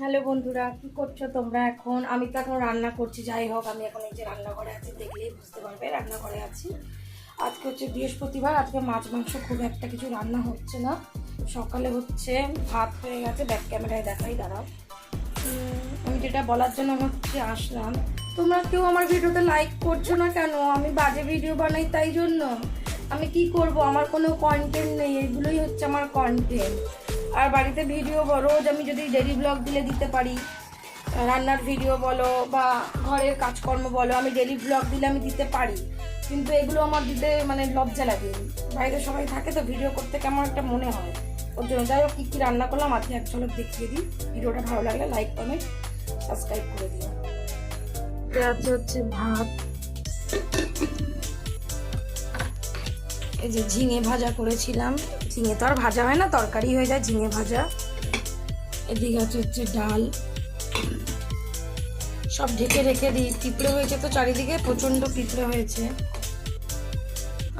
Hello বন্ধুরা, কি করছ তোমরা এখন? আমি তো এখন রান্না করছি, যাই হোক, আমি এখন এই যে রান্নাঘরে আছি, দেখলেই বুঝতে পারবে, রান্নাঘরে আছি। আজকে হচ্ছে বৃহস্পতিবার, আজকে মাছ, মাংস খুব একটা কিছু রান্না হচ্ছে না। সকালে হচ্ছে ভাত হয়ে গেছে, ব্যাক ক্যামেরায় দেখাই, দাঁড়াও। আমি যেটা বলার জন্য আমার হচ্ছে আসলাম, তোমরা কেউ আমার ভিডিওতে লাইক করছ না কেন? আমি বাজে ভিডিও বানাই তাই জন্য। আমি কি করব? আমার কোনো কন্টেন্ট নেই, এগুলোই হচ্ছে আমার কন্টেন্ট আর বাড়িতে ভিডিও রোজ আমি যদি ডেলি ব্লগ দিলে দিতে পারি। রান্নার ভিডিও বলো বা ঘরের কাজকর্ম বলো, আমি ডেলি ব্লগ দিলে আমি দিতে পারি। কিন্তু এগুলো আমার দিতে মানে লজ্জা লাগে। বাইরে সবাই থাকে তো ভিডিও করতে কেমন একটা মনে হয়। ওর জন্য যাই হোক, কী কী রান্না করলাম, আজকে এক ঝলক দেখিয়ে দিই। ভিডিওটা ভালো লাগলে লাইক কমেন্ট সাবস্ক্রাইব করে দিই আছে হচ্ছে ভাত। এই যে ঝিঙে ভাজা করেছিলাম। ঝিঙে তো আর ভাজা হয় না, তরকারি হয়ে যায় ঝিঙে ভাজা। এদিকে আছে হচ্ছে ডাল। সব ঢেকে রেখে দিই। পিঁপড়ে হয়েছে তো চারিদিকে, প্রচণ্ড পিঁপড়ে হয়েছে।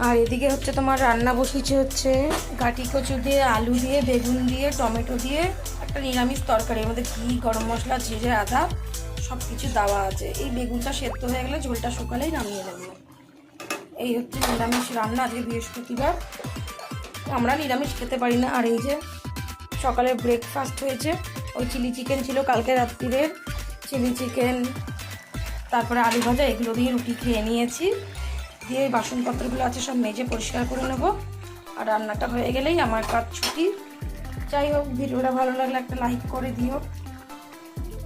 আর এদিকে হচ্ছে তোমার রান্না বসিয়েছে হচ্ছে গাটি কচু দিয়ে, আলু দিয়ে, বেগুন দিয়ে, টমেটো দিয়ে, একটা নিরামিষ তরকারি। মধ্যে ঘি, গরম মশলা, জিরে, আদা সব কিছু দেওয়া আছে। এই বেগুনটা সেদ্ধ হয়ে গেলে ঝোলটা শুকালেই নামিয়ে দেবো এই হচ্ছে নিরামিষ রান্না আজকে বৃহস্পতিবার। আমরা নিরামিষ খেতে পারি না। আর এই যে সকালে ব্রেকফাস্ট হয়েছে, ওই চিলি চিকেন ছিল কালকে রাত্রিরের। চিলি চিকেন তারপরে আলু ভাজা, এগুলো দিয়ে রুটি খেয়ে নিয়েছি। দিয়ে এই বাসনপত্রগুলো আছে, সব মেজে পরিষ্কার করে নেব। আর রান্নাটা হয়ে গেলেই আমার কাজ ছুটি। যাই হোক, ভিডিওটা ভালো লাগলে একটা লাইক করে দিও।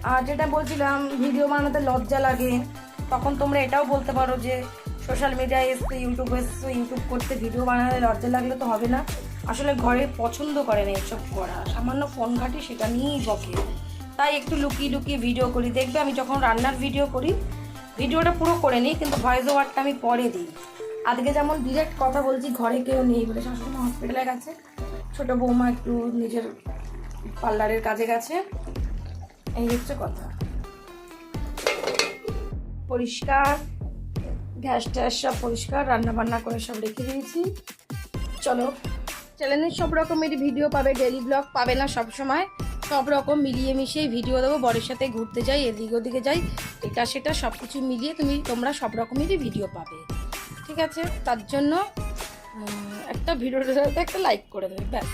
আর যেটা বলছিলাম, ভিডিও বানাতে লজ্জা লাগে। তখন তোমরা এটাও বলতে পারো যে সোশ্যাল মিডিয়ায় এসছে ইউটিউব এসছে ইউটিউব করতে ভিডিও বানাতে লজ্জা লাগলে তো হবে না। আসলে ঘরে পছন্দ করে না এইসব করা। সামান্য ফোন ঘাটি সেটা নিয়েই বকে। তাই একটু লুকিয়ে লুকিয়ে ভিডিও করি। দেখবে আমি যখন রান্নার ভিডিও করি ভিডিওটা পুরো করে নিই, কিন্তু ভয়েস ওভারটা আমি পরে দিই। আজকে যেমন ডিরেক্ট কথা বলছি, ঘরে কেউ নেই বলে মা হসপিটালে গেছে। ছোটো বৌমা একটু নিজের পার্লারের কাজে গেছে। এই হচ্ছে কথা। পরিষ্কার। গ্যাস ট্যাস সব পরিষ্কার রান্না বান্না করে সব রেখে দিয়েছি। চলো। চ্যানেলে সব রকমের ভিডিও পাবে ডেলি ব্লগ পাবে না সব সময়। সব রকম মিলিয়ে মিশিয়ে ভিডিও দেবো, বরের সাথে ঘুরতে যাই, এদিক ওদিকে যাই, এটা সেটা সব কিছু মিলিয়ে তুমি, তোমরা সব রকমেরই ভিডিও পাবে। ঠিক আছে? তার জন্য একটা ভিডিওটাতে একটা লাইক করে দেবে, ব্যাস।